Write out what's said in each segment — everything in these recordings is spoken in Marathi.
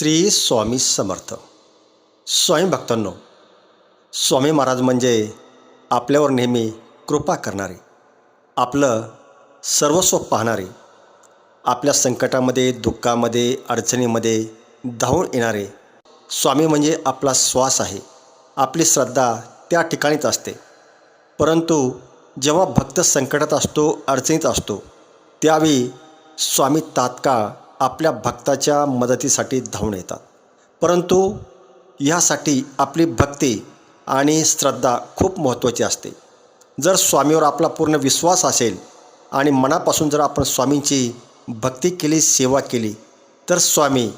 श्री स्वामी समर्थ. स्वामी भक्तांनो स्वामी महाराज म्हणजे आपल्यावर नेहमी कृपा करणारे आपलं सर्वस्व पाहणारे आपल्या संकटामध्ये दुःखामध्ये अडचणीमध्ये धावून येणारे. स्वामी म्हणजे आपला श्वास आहे आपली श्रद्धा त्या ठिकाणीच असते. परंतु जेव्हा भक्त संकटात असतो अडचणीत असतो त्यावेळी स्वामी तात्काळ आपल्या भक्ताच्या मदतीसाठी धावून येतात. परंतु ह्यासाठी आपली भक्ती आणि श्रद्धा खूप महत्त्वाची असते. जर स्वामीवर आपला पूर्ण विश्वास असेल आणि मनापासून जर आपण स्वामींची भक्ती केली सेवा केली तर स्वामी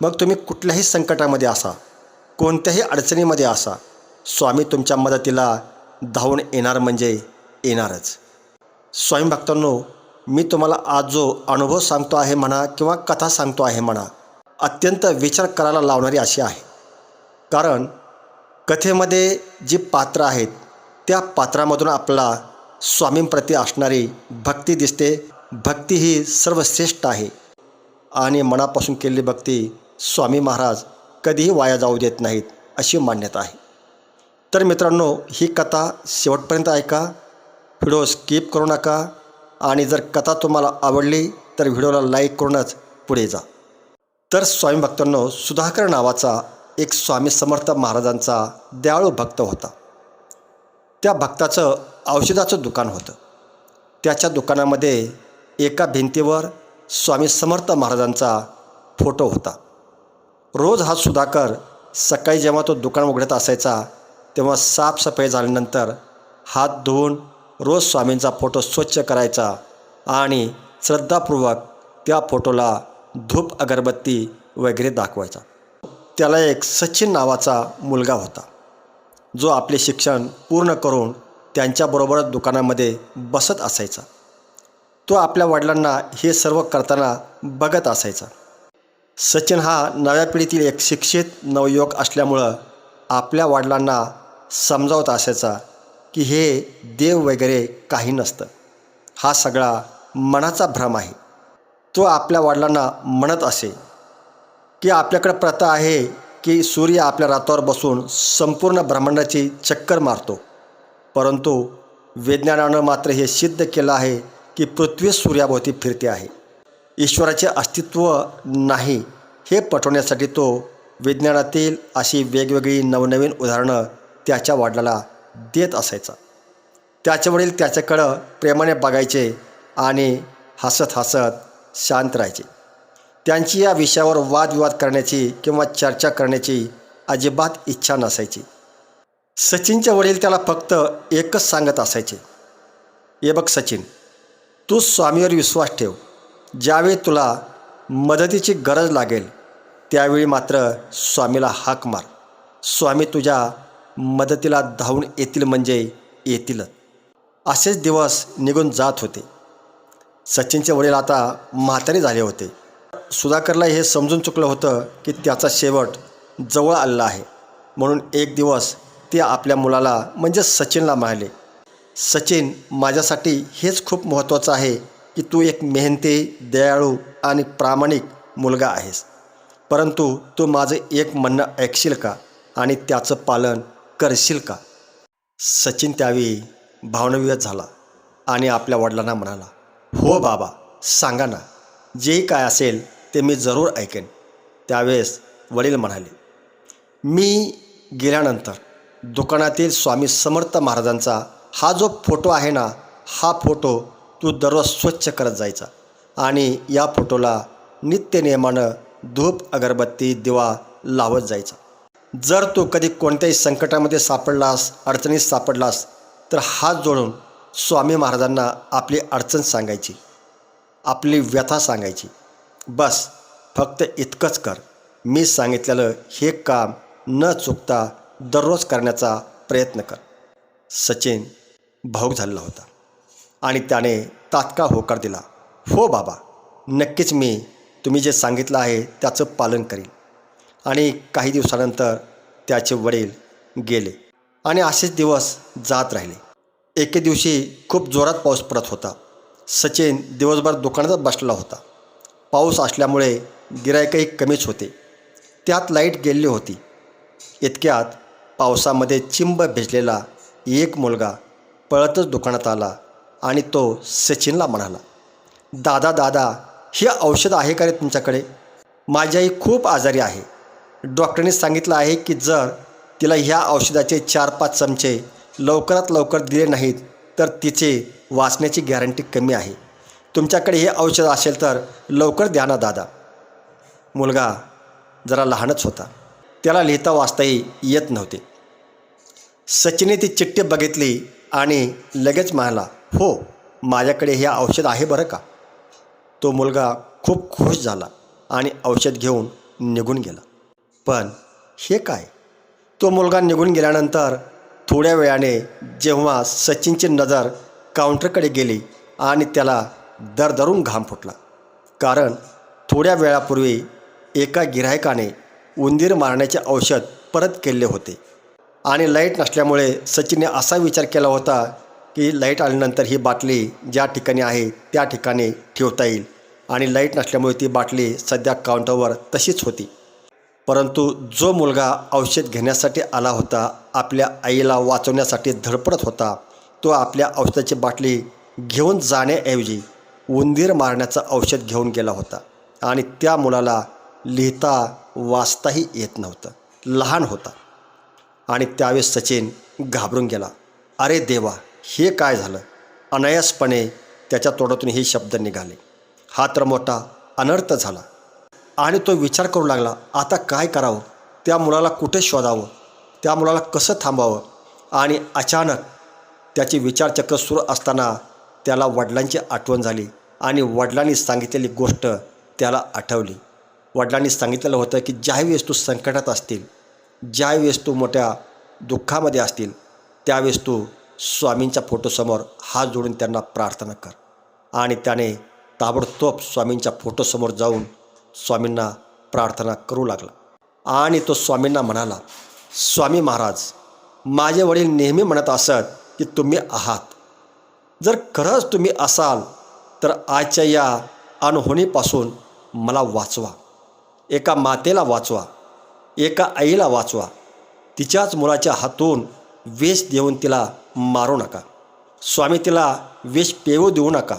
मग तुम्ही कुठल्याही संकटामध्ये असा कोणत्याही अडचणीमध्ये असा स्वामी तुमच्या मदतीला धावून येणार म्हणजे येणारच. स्वामी भक्तांनो मी तुम्हाला आज जो अनुभव सांगतो आहे म्हणा किंवा कथा सांगतो आहे म्हणा अत्यंत विचार करायला लावणारी अशी आहे. कारण कथेमध्ये जी पात्र आहेत त्या पात्रामधून आपला स्वामींप्रती असणारी भक्ती दिसते. भक्ती ही सर्वश्रेष्ठ आहे. आणि मनापासून केलेली भक्ती स्वामी महाराज कधीही वाया जाऊ देत नाहीत अशी मान्यता आहे. तर मित्रांनो ही कथा शेवटपर्यंत ऐका. व्हिडिओ स्किप करू नका. आणि जर कथा तुम्हाला आवडली तर व्हिडिओला लाईक करूनच पुढे जा. तर स्वामी भक्तांनो सुधाकर नावाचा एक स्वामी समर्थ महाराजांचा दयाळू भक्त होता. त्या भक्ताचं औषधाचं दुकान होतं. त्याच्या दुकानामध्ये एका भिंतीवर स्वामी समर्थ महाराजांचा फोटो होता. रोज हा सुधाकर सकाळी जेव्हा तो दुकान उघडत असायचा तेव्हा साफसफाई झाल्यानंतर हात धुवून रोज स्वामींचा फोटो स्वच्छ करायचा आणि श्रद्धापूर्वक त्या फोटोला धूप अगरबत्ती वगैरे दाखवायचा. त्याला एक सचिन नावाचा मुलगा होता. जो आपले शिक्षण पूर्ण करून त्यांच्याबरोबरच दुकानामध्ये बसत असायचा. तो आपल्या वडिलांना हे सर्व करताना बघत असायचा. सचिन हा नव्या पिढीतील एक शिक्षित नवयुवक असल्यामुळं आपल्या वडिलांना समजावत असायचा की हे देव वगैरे काही नसतं. हा सगळा मनाचा भ्रम आहे. तो आपल्या वडिलांना म्हणत असे की आपल्याकडे प्रथा आहे की सूर्य आपल्या रातावर बसून संपूर्ण ब्रह्मांडाची चक्कर मारतो. परंतु विज्ञानानं मात्र हे सिद्ध केलं आहे की पृथ्वी सूर्याभोवती फिरते आहे. ईश्वराचे अस्तित्व नाही हे पटवण्यासाठी तो विज्ञानातील अशी वेगवेगळी नवनवीन उदाहरणं त्याच्या वडिलाला देत असायचा. त्याचे वडील त्याच्याकडं प्रेमाने बघायचे आणि हसत हसत शांत राहायचे. त्यांची या विषयावर वादविवाद करण्याची किंवा चर्चा करण्याची अजिबात इच्छा नसायची. सचिनचे वडील त्याला फक्त एकच सांगत असायचे. ये बघ सचिन तू स्वामीवर विश्वास ठेव. ज्यावेळी तुला मदतीची गरज लागेल त्यावेळी मात्र स्वामीला हाक मार. स्वामी तुझ्या मदतीला धावून येतील म्हणजे येतीलच असेच दिवस निघून जात होते. सचिनचे वडील आता म्हातारे झाले होते. सुधाकरला हे समजून चुकलं होतं की त्याचा शेवट जवळ आलेला आहे. म्हणून एक दिवस ते आपल्या मुलाला म्हणजे सचिनला म्हणाले सचिन माझ्यासाठी हेच खूप महत्त्वाचं आहे की तू एक मेहनती दयाळू आणि प्रामाणिक मुलगा आहेस. परंतु तू माझं एक म्हणणं ऐकशील का? आणि त्याचं पालन करशील का? सचिन त्यावेळी भावनविवत झाला आणि आपल्या वडिलांना म्हणाला हो बाबा सांगा ना जे काय असेल ते मी जरूर ऐकेन. त्यावेळेस वडील म्हणाले मी गेल्यानंतर दुकानातील स्वामी समर्थ महाराजांचा हा जो फोटो आहे ना हा फोटो तू दररोज स्वच्छ करत जायचा आणि या फोटोला नित्यनियमानं धूप अगरबत्ती दिवा लावत जायचा. जर तू कधी कोणत्याही संकटामध्ये सापडलास अडचणीत सापडलास तर हात जोडून स्वामी महाराजांना आपली अडचण सांगायची. आपली व्यथा सांगायची. बस फक्त इतकंच कर. मी सांगितलेलं हे काम न चुकता दररोज करण्याचा प्रयत्न कर. सचिन भाऊक झालेला होता आणि त्याने तात्काळ होकार दिला. हो बाबा नक्कीच मी तुम्ही जे सांगितलं आहे त्याचं पालन करीन. आणि काही दिवसानंतर त्याचे वडील गेले आणि असेच दिवस जात राहिले. एके दिवशी खूप जोरात पाऊस पडत होता. सचिन दिवसभर दुकानातच बसलेला होता. पाऊस असल्यामुळे गिरायकही कमीच होते. त्यात लाइट गेलेली होती. इतक्यात पावसामध्ये चिंब भिजलेला एक मुलगा पळतच दुकानात आला आणि तो सचिनला म्हणाला दादा दादा हे औषध आहे का रे तुमच्याकडे? माझी आई खूप आजारी आहे. डॉक्टरने सांगितलं आहे की जर तिला ह्या औषधाचे चार पाच चमचे लवकरात लवकर दिले नाहीत तर तिचे वाचण्याची गॅरंटी कमी आहे. तुमच्याकडे हे औषध असेल तर लवकर द्या ना दादा. मुलगा जरा लहानच होता. त्याला लिहिता वाचताही येत नव्हते. सचिनने ती चिठ्ठी बघितली आणि लगेच म्हणाला हो माझ्याकडे हे औषध आहे बरं का? तो मुलगा खूप खुश झाला आणि औषध घेऊन निघून गेला. पण हे काय? तो मुलगा निघून गेल्यानंतर थोड्या वेळाने जेव्हा सचिनची नजर काउंटरकडे गेली आणि त्याला दरदरून घाम फुटला. कारण थोड्या वेळापूर्वी एका गिरायकाने उंदीर मारण्याचे औषध परत केले होते. आणि लाइट नसल्यामुळे सचिनने असा विचार केला होता की लाइट आल्यानंतर ही बाटली ज्या ठिकाणी आहे त्या ठिकाणी ठेवता येईल. आणि लाइट नसल्यामुळे ती बाटली सध्या काउंटरवर तशीच होती. परंतु जो मुलगा औषध घेण्यासाठी आला होता आपल्या आईला वाचवण्यासाठी धडपडत होता तो आपल्या औषधाची बाटली घेऊन जाण्याऐवजी उंदीर मारण्याचं औषध घेऊन गेला होता आणि त्या मुलाला लिहिता वाचताही येत नव्हतं. लहान होता. आणि त्यावेळेस सचिन घाबरून गेला. अरे देवा हे काय झालं? अनायासपणे त्याच्या तोंडातून हे शब्द निघाले. हा तर मोठा अनर्थ झाला. आणि तो विचार करू लागला आता काय करावं? त्या मुलाला कुठे शोधावं? त्या मुलाला कसं थांबावं? आणि अचानक त्याची विचारचक्र सुरू असताना त्याला वडिलांची आठवण झाली आणि वडिलांनी सांगितलेली गोष्ट त्याला आठवली. वडिलांनी सांगितलेलं होतं की ज्यावेळेस तू संकटात असतील ज्यावेळेस तू मोठ्या दुःखामध्ये असतील त्यावेळेस तू स्वामींच्या फोटोसमोर हात जोडून त्यांना प्रार्थना कर. आणि त्याने ताबडतोब स्वामींच्या फोटोसमोर जाऊन स्वामींना प्रार्थना करू लागला. आणि तो स्वामींना म्हणाला स्वामी महाराज माझे वडील नेहमी म्हणत असत की तुम्ही आहात. जर खरंच तुम्ही असाल तर आजच्या या अनहोणीपासून मला वाचवा. एका मातेला वाचवा एका आईला वाचवा. तिच्याच मुलाच्या हातून वेश देऊन तिला मारू नका. स्वामी तिला वेश पेवू देऊ नका.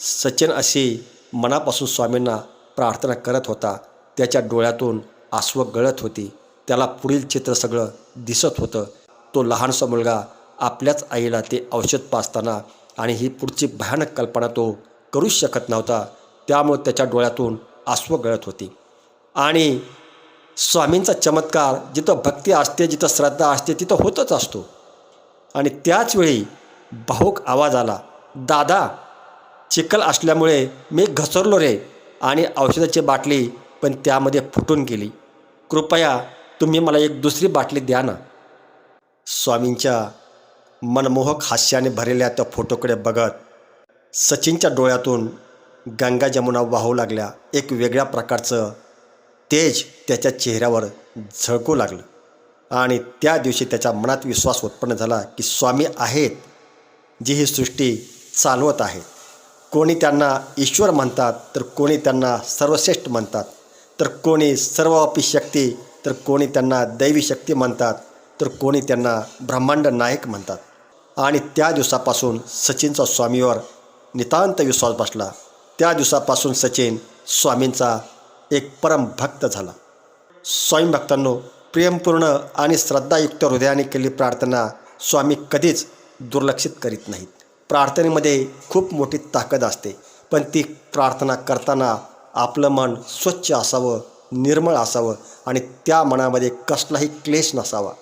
सचिन अशी मनापासून स्वामींना प्रार्थना करत होता. त्याच्या डोळ्यातून आसवं गळत होती. त्याला पुढील चित्र सगळं दिसत होतं. तो लहानसा मुलगा आपल्याच आईला ते औषध पाजताना आणि ही पुढची भयानक कल्पना तो करूच शकत नव्हता. त्यामुळे त्याच्या डोळ्यातून आसवं गळत होती. आणि स्वामींचा चमत्कार जिथं भक्ती असते जिथं श्रद्धा असते तिथं होतच असतो. आणि त्याचवेळी भाऊक आवाज आला दादा चिखल असल्यामुळे मी घसरलो रे. आणि औषधाची बाटली पण त्यामध्ये फुटून गेली. कृपया तुम्ही मला एक दुसरी बाटली द्या ना. स्वामींच्या मनमोहक हास्याने भरलेल्या त्या फोटोकडे बघत सचिनच्या डोळ्यातून गंगा जमुना वाहू लागल्या. एक वेगळ्या प्रकारचं तेज त्याच्या चेहऱ्यावर झळकू लागलं. आणि त्या दिवशी त्याच्या मनात विश्वास उत्पन्न झाला की स्वामी आहेत जी ही सृष्टी चालवत आहेत. कोणी त्यांना ईश्वर म्हणतात तर कोणी त्यांना सर्वश्रेष्ठ म्हणतात. तर कोणी सर्वव्यापी शक्ती तर कोणी त्यांना दैवी शक्ती म्हणतात. तर कोणी त्यांना ब्रह्मांड नायक म्हणतात. आणि त्या दिवसापासून सचिनचा स्वामीवर नितांत विश्वास बसला. त्या दिवसापासून सचिन स्वामींचा एक परम भक्त झाला. स्वामी भक्तांनो प्रेमपूर्ण आणि श्रद्धायुक्त हृदयाने केलेली प्रार्थना स्वामी कधीच दुर्लक्षित करीत नाहीत. प्रार्थनेमध्ये खूप मोठी ताकद असते. पण ती प्रार्थना करताना आपलं मन स्वच्छ असावं निर्मळ असावं आणि त्या मनामध्ये कसलाही क्लेश नसावा.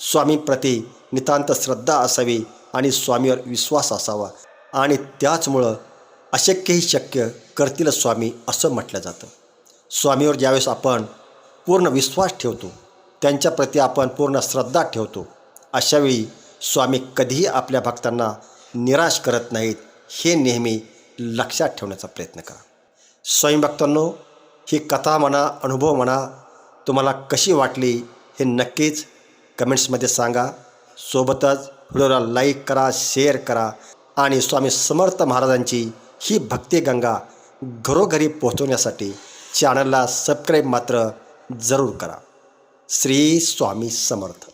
स्वामीप्रती नितांत श्रद्धा असावी आणि स्वामीवर विश्वास असावा आणि त्याचमुळं अशक्यही शक्य करतील स्वामी असं म्हटलं जातं. स्वामीवर ज्यावेळेस आपण पूर्ण विश्वास ठेवतो त्यांच्याप्रती आपण पूर्ण श्रद्धा ठेवतो अशावेळी स्वामी कधीही आपल्या भक्तांना निराश करत नाहीत हे नेहमी लक्षात ठेवण्याचा प्रयत्न करा. स्वयंभक्तांनो ही कथा म्हणा अनुभव म्हणा तुम्हाला कशी वाटली हे नक्कीच कमेंट्समध्ये सांगा. सोबतच व्हिडिओला लाईक करा शेअर करा आणि स्वामी समर्थ महाराजांची ही भक्तिगंगा घरोघरी पोहोचवण्यासाठी चॅनलला सबस्क्राईब मात्र जरूर करा. श्री स्वामी समर्थ.